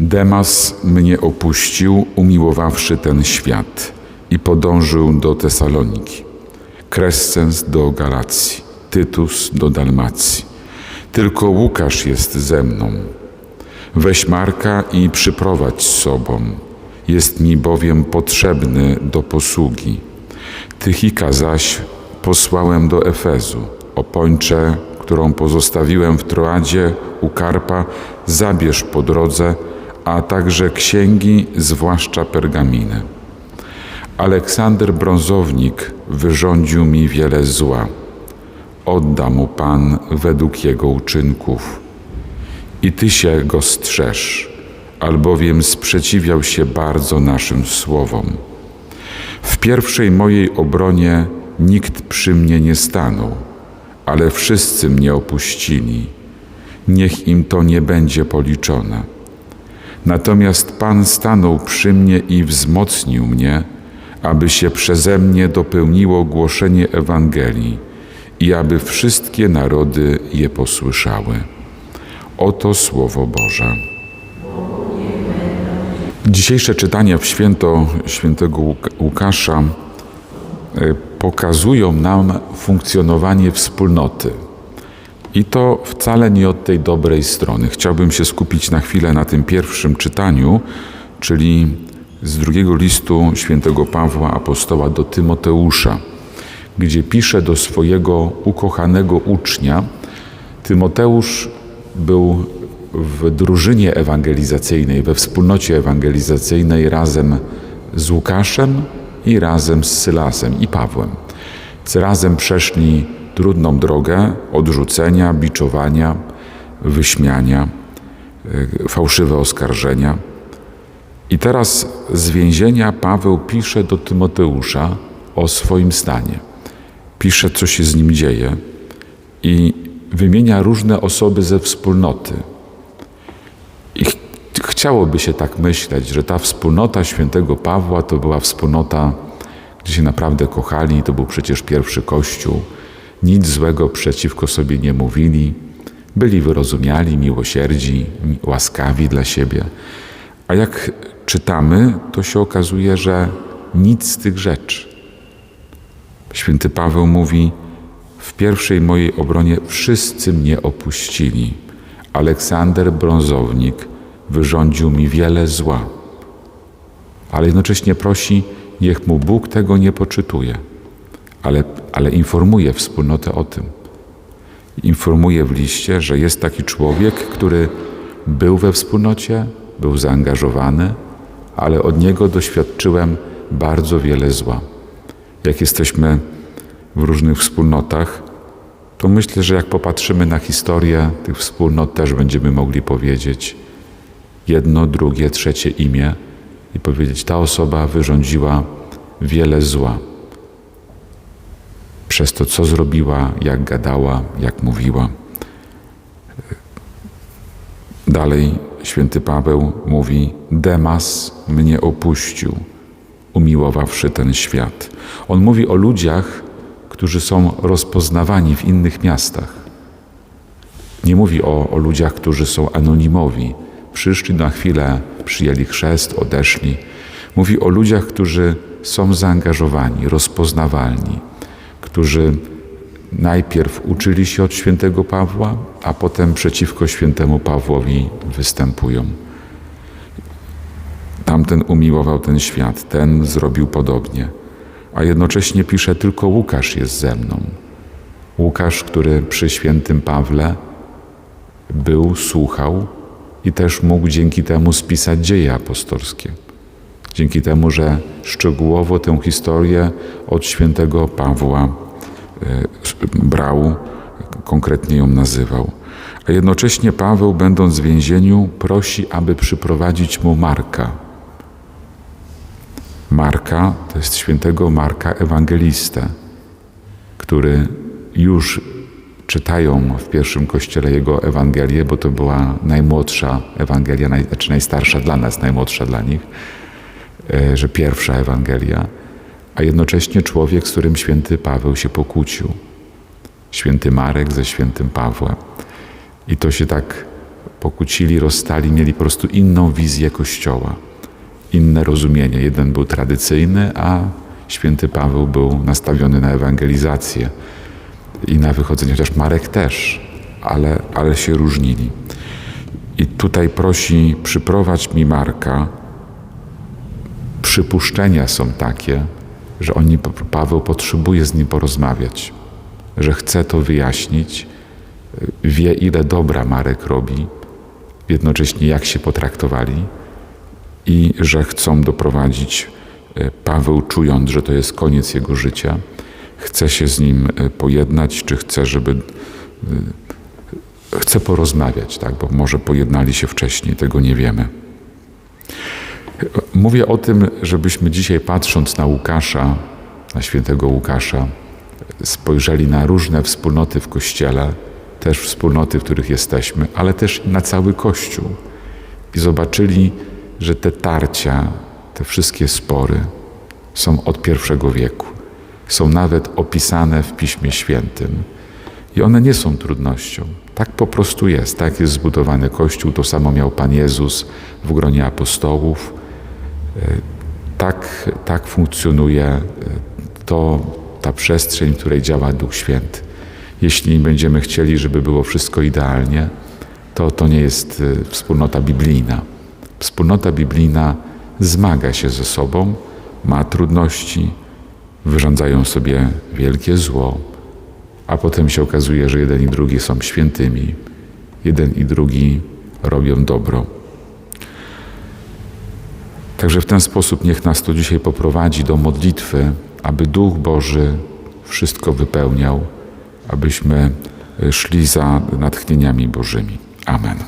Demas mnie opuścił, umiłowawszy ten świat i podążył do Tesaloniki. Krescens do Galacji, Tytus do Dalmacji. Tylko Łukasz jest ze mną. Weź Marka i przyprowadź sobą. Jest mi bowiem potrzebny do posługi. Tychika zaś posłałem do Efezu. Opończę, którą pozostawiłem w Troadzie u Karpa, zabierz po drodze, a także księgi, zwłaszcza pergaminy. Aleksander Brązownik wyrządził mi wiele zła. Odda mu Pan według jego uczynków. I Ty się go strzeż, albowiem sprzeciwiał się bardzo naszym słowom. W pierwszej mojej obronie nikt przy mnie nie stanął, ale wszyscy mnie opuścili. Niech im to nie będzie policzone. Natomiast Pan stanął przy mnie i wzmocnił mnie, aby się przeze mnie dopełniło głoszenie Ewangelii i aby wszystkie narody je posłyszały. Oto Słowo Boże. Dzisiejsze czytania w święto świętego Łuk- Łukasza e, pokazują nam funkcjonowanie wspólnoty. I to wcale nie od tej dobrej strony. Chciałbym się skupić na chwilę na tym pierwszym czytaniu, czyli z drugiego listu świętego Pawła apostoła do Tymoteusza, gdzie pisze do swojego ukochanego ucznia. Tymoteusz był w drużynie ewangelizacyjnej, we wspólnocie ewangelizacyjnej razem z Łukaszem i razem z Sylasem i Pawłem. Razem przeszli trudną drogę odrzucenia, biczowania, wyśmiania, e, fałszywe oskarżenia. I teraz z więzienia Paweł pisze do Tymoteusza o swoim stanie. Pisze, co się z nim dzieje i wymienia różne osoby ze wspólnoty. I ch chciałoby się tak myśleć, że ta wspólnota świętego Pawła to była wspólnota, gdzie się naprawdę kochali, to był przecież pierwszy kościół. Nic złego przeciwko sobie nie mówili, byli wyrozumiali, miłosierdzi, łaskawi dla siebie. A jak czytamy, to się okazuje, że nic z tych rzeczy. Święty Paweł mówi: W pierwszej mojej obronie wszyscy mnie opuścili. Aleksander Brązownik wyrządził mi wiele zła, ale jednocześnie prosi, niech mu Bóg tego nie poczytuje, ale, ale informuje wspólnotę o tym. Informuje w liście, że jest taki człowiek, który był we wspólnocie, był zaangażowany, ale od niego doświadczyłem bardzo wiele zła. Jak jesteśmy w różnych wspólnotach, to myślę, że jak popatrzymy na historię tych wspólnot, też będziemy mogli powiedzieć jedno, drugie, trzecie imię i powiedzieć: Ta osoba wyrządziła wiele zła. Przez to, co zrobiła, jak gadała, jak mówiła. Dalej święty Paweł mówi: Demas mnie opuścił, umiłowawszy ten świat. On mówi o ludziach, którzy są rozpoznawani w innych miastach. Nie mówi o, o ludziach, którzy są anonimowi. Przyszli na chwilę, przyjęli chrzest, odeszli. Mówi o ludziach, którzy są zaangażowani, rozpoznawalni, którzy najpierw uczyli się od świętego Pawła, a potem przeciwko świętemu Pawłowi występują. Tamten umiłował ten świat, ten zrobił podobnie, a jednocześnie pisze: Tylko Łukasz jest ze mną. Łukasz, który przy świętym Pawle był, słuchał i też mógł dzięki temu spisać dzieje apostolskie. Dzięki temu, że szczegółowo tę historię od świętego Pawła brał, konkretnie ją nazywał. A jednocześnie Paweł, będąc w więzieniu, prosi, aby przyprowadzić mu Marka. Marka to jest świętego Marka Ewangelistę, który już czytają w pierwszym kościele jego Ewangelię, bo to była najmłodsza Ewangelia, naj, znaczy najstarsza dla nas, najmłodsza dla nich, że pierwsza Ewangelia a jednocześnie człowiek, z którym święty Paweł się pokłócił. Święty Marek ze świętym Pawłem. I to się tak pokłócili, rozstali, mieli po prostu inną wizję Kościoła, inne rozumienie. Jeden był tradycyjny, a święty Paweł był nastawiony na ewangelizację i na wychodzenie, chociaż Marek też, ale, ale się różnili. I tutaj prosi, przyprowadź mi Marka. Przypuszczenia są takie, że oni, Paweł potrzebuje z nim porozmawiać, że chce to wyjaśnić, wie ile dobra Marek robi, jednocześnie jak się potraktowali i że chcą doprowadzić e, Paweł, czując, że to jest koniec jego życia, chce się z nim e, pojednać, czy chce, żeby chce porozmawiać, tak, bo może pojednali się wcześniej, tego nie wiemy. Mówię o tym, żebyśmy dzisiaj patrząc na Łukasza, na świętego Łukasza, spojrzeli na różne wspólnoty w Kościele, też wspólnoty, w których jesteśmy, ale też na cały Kościół i zobaczyli, że te tarcia, te wszystkie spory są od pierwszego wieku. Są nawet opisane w Piśmie Świętym. I one nie są trudnością. Tak po prostu jest. Tak jest zbudowany Kościół. To samo miał Pan Jezus w gronie apostołów. Tak, tak funkcjonuje to, ta przestrzeń, w której działa Duch Święty. Jeśli będziemy chcieli, żeby było wszystko idealnie, to to nie jest wspólnota biblijna. Wspólnota biblijna zmaga się ze sobą, ma trudności, wyrządzają sobie wielkie zło, a potem się okazuje, że jeden i drugi są świętymi, jeden i drugi robią dobro. Także w ten sposób niech nas to dzisiaj poprowadzi do modlitwy, aby Duch Boży wszystko wypełniał, abyśmy szli za natchnieniami Bożymi. Amen.